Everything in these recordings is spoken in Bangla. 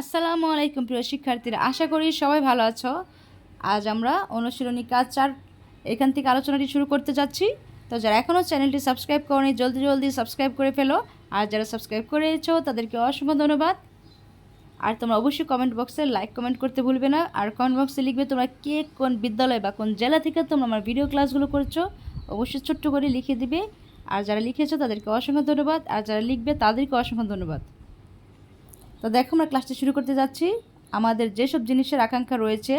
আসসালামু আলাইকুম প্রিয় শিক্ষার্থীরা, আশা করি সবাই ভালো আছো। আজ আমরা অনুশীলনী কাজ চার, এখান থেকে আলোচনাটি শুরু করতে যাচ্ছি। তো যারা এখনও চ্যানেলটি সাবস্ক্রাইব করনি, জলদি জলদি সাবস্ক্রাইব করে ফেলো। আর যারা সাবস্ক্রাইব করেছ, তাদেরকে অসংখ্য ধন্যবাদ। আর তোমরা অবশ্যই কমেন্ট বক্সে লাইক কমেন্ট করতে ভুলবে না। আর কমেন্ট বক্সে লিখবে তোমরা কে, কোন বিদ্যালয় বা কোন জেলা থেকে তোমরা আমার ভিডিও ক্লাসগুলো করছ। অবশ্যই ছোট্ট করে লিখে দিবে। আর যারা লিখেছো, তাদেরকে অসংখ্য ধন্যবাদ। আর যারা লিখবে, তাদেরকে অসংখ্য ধন্যবাদ। তো দেখো আমরা ক্লাসটি শুরু করতে যাচ্ছি। আমাদের যেসব জিনিসের আকাঙ্ক্ষা রয়েছে,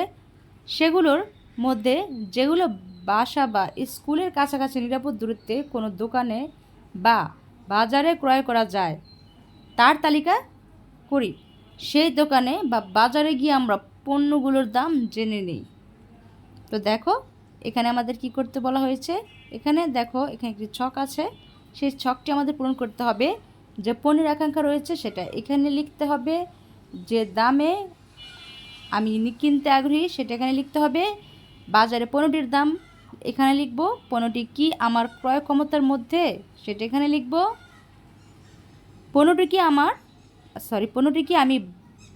সেগুলোর মধ্যে যেগুলো বাসা বা স্কুলের কাছাকাছি নিরাপদ দূরত্বে কোনো দোকানে বা বাজারে ক্রয় করা যায়, তার তালিকা করি। সেই দোকানে বা বাজারে গিয়ে আমরা পণ্যগুলোর দাম জেনে নিই। তো দেখো, এখানে আমাদের কি করতে বলা হয়েছে? এখানে দেখো, এখানে একটি ছক আছে। সেই ছকটি আমাদের পূরণ করতে হবে যে পণ্যের আকাঙ্ক্ষা রয়েছে সেটা এখানে লিখতে হবে যে দামে আমি কিনতে আগ্রহী, সেটা এখানে লিখতে হবে। বাজারে পণ্যটির দাম এখানে লিখব। পণ্যটি কি আমার ক্রয় ক্ষমতার মধ্যে? সেটা এখানে লিখব। পণ্যটি কি আমার সরি পণ্যটি কি আমি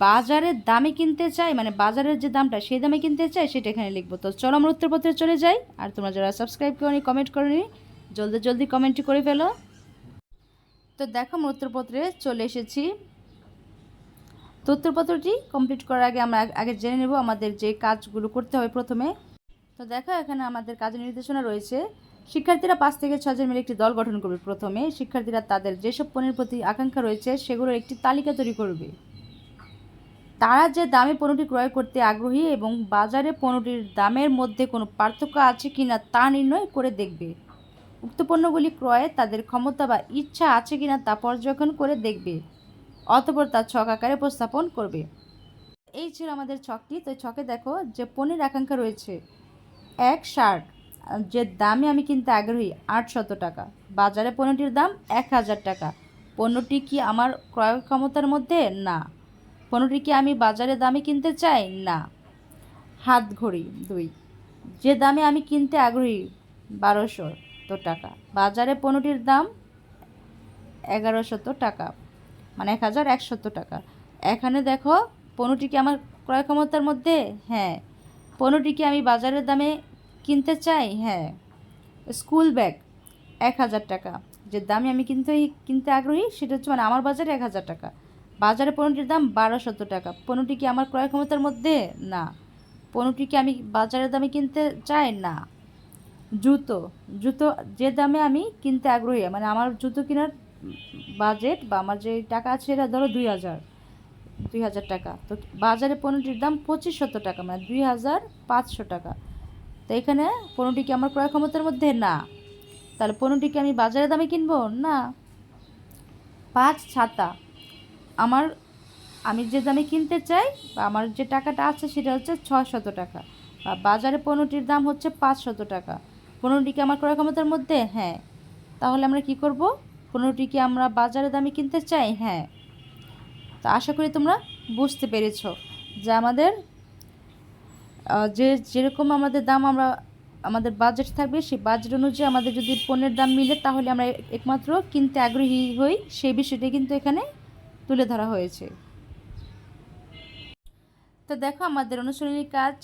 বাজারের দামে কিনতে চাই? মানে বাজারের যে দামটা, সেই দামে কিনতে চাই, সেটা এখানে লিখব। তো চলো আমরা উত্তরপত্রে চলে যাই। আর তোমরা যারা সাবস্ক্রাইব করনি কমেন্ট করনি, জলদি জলদি কমেন্টটি করে ফেলো। তো দেখো আমরা উত্তরপত্রে চলে এসেছি। তো উত্তরপত্রটি কমপ্লিট করার আগে আমরা আগে জেনে নেব আমাদের যে কাজগুলো করতে হবে প্রথমে। তো দেখো এখানে আমাদের কাজের নির্দেশনা রয়েছে। শিক্ষার্থীরা পাঁচ থেকে ছজন মিলে একটি দল গঠন করবে প্রথমে। শিক্ষার্থীরা তাদের যেসব পণ্যের প্রতি আকাঙ্ক্ষা রয়েছে সেগুলোর একটি তালিকা তৈরি করবে। তারা যে দামে পণ্যটি ক্রয় করতে আগ্রহী এবং বাজারে পণ্যটির দামের মধ্যে কোনো পার্থক্য আছে কিনা তা নির্ণয় করে দেখবে। উক্ত পণ্যগুলি ক্রয়ে তাদের ক্ষমতা বা ইচ্ছা আছে কিনা তা পর্যবেক্ষণ করে দেখবে, অতপর তা ছক আকারে উপস্থাপন করবে। এই ছিল আমাদের ছকটি। তো ছকে দেখো যে পণ্যের আকাঙ্ক্ষা রয়েছে। এক শার্ট যে দামে আমি কিনতে আগ্রহী, আটশত টাকা। বাজারে পণ্যটির দাম এক হাজার টাকা। পণ্যটি কি আমার ক্রয় ক্ষমতার মধ্যে? না। পণ্যটি কি আমি বাজারে দামে কিনতে চাই? না। হাত ঘড়ি, দুই। যে দামে আমি কিনতে আগ্রহী, বারোশো। টাকা। বাজারে পণ্যটির দাম এগারোশত টাকা মানে এক হাজার একশত টাকা। এখানে দেখো, পণ্যটি কি আমার ক্রয় ক্ষমতার মধ্যে? হ্যাঁ। পণ্যটি কি আমি বাজারের দামে কিনতে চাই? হ্যাঁ। স্কুল ব্যাগ এক হাজার টাকা। যে দামে আমি কিনতে কিনতে আগ্রহী, সেটা হচ্ছে মানে আমার বাজারে এক হাজার টাকা। বাজারে পণ্যটির দাম বারোশত টাকা। পণ্যটি কি আমার ক্রয় ক্ষমতার মধ্যে? না। পণ্যটি কি আমি বাজারের দামে কিনতে চাই? না। জুতো জুতো যে দামে আমি কিনতে আগ্রহী মানে আমার জুতো কেনার বাজেট বা আমার যে টাকা আছে এটা ধরো দুই হাজার দুই হাজার টাকা। তো বাজারে পণ্যটির দাম পঁচিশ শত টাকা মানে দুই হাজার পাঁচশো টাকা। তো এখানে পণ্যটি কি আমার ক্রয় ক্ষমতার মধ্যে? না। তাহলে পণ্যটি কি আমি বাজারে দামে কিনবো? না। পাঁচ ছাতা। আমার, আমি যে দামে কিনতে চাই বা আমার যে টাকাটা আছে সেটা হচ্ছে ছশত টাকা। বা বাজারে পণ্যটির দাম হচ্ছে পাঁচশত টাকা। পণ্যটি কি আমার ক্রয় ক্ষমতার মধ্যে? হ্যাঁ। তাহলে আমরা কি করব? পণ্যটি কি আমরা বাজারে দামে কিনতে চাই? হ্যাঁ। তো আশা করি তোমরা বুঝতে পেরেছ যে আমাদের যে যেরকম আমাদের দাম আমরা, আমাদের বাজেট থাকবে, সেই বাজেট অনুযায়ী আমাদের যদি পণ্যের দাম মিলে, তাহলে আমরা একমাত্র কিনতে আগ্রহী হই। সেই বিষয়টি কিন্তু এখানে তুলে ধরা হয়েছে। তো দেখো আমাদের অনুশীলনী কাজ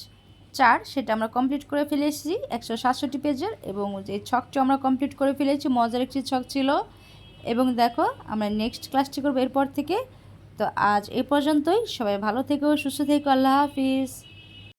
চার, সেটা আমরা কমপ্লিট করে ফেলেছি, একশো সাতষট্টি পেজের এবং যে ছকটি আমরা কমপ্লিট করে ফেলেছি, মজার একটি ছক ছিল। এবং দেখো, আমরা নেক্সট ক্লাসটি করব এরপর থেকে। তো আজ এ পর্যন্তই, সবাই ভালো থেকো, সুস্থ থেকো, আল্লাহ হাফিজ।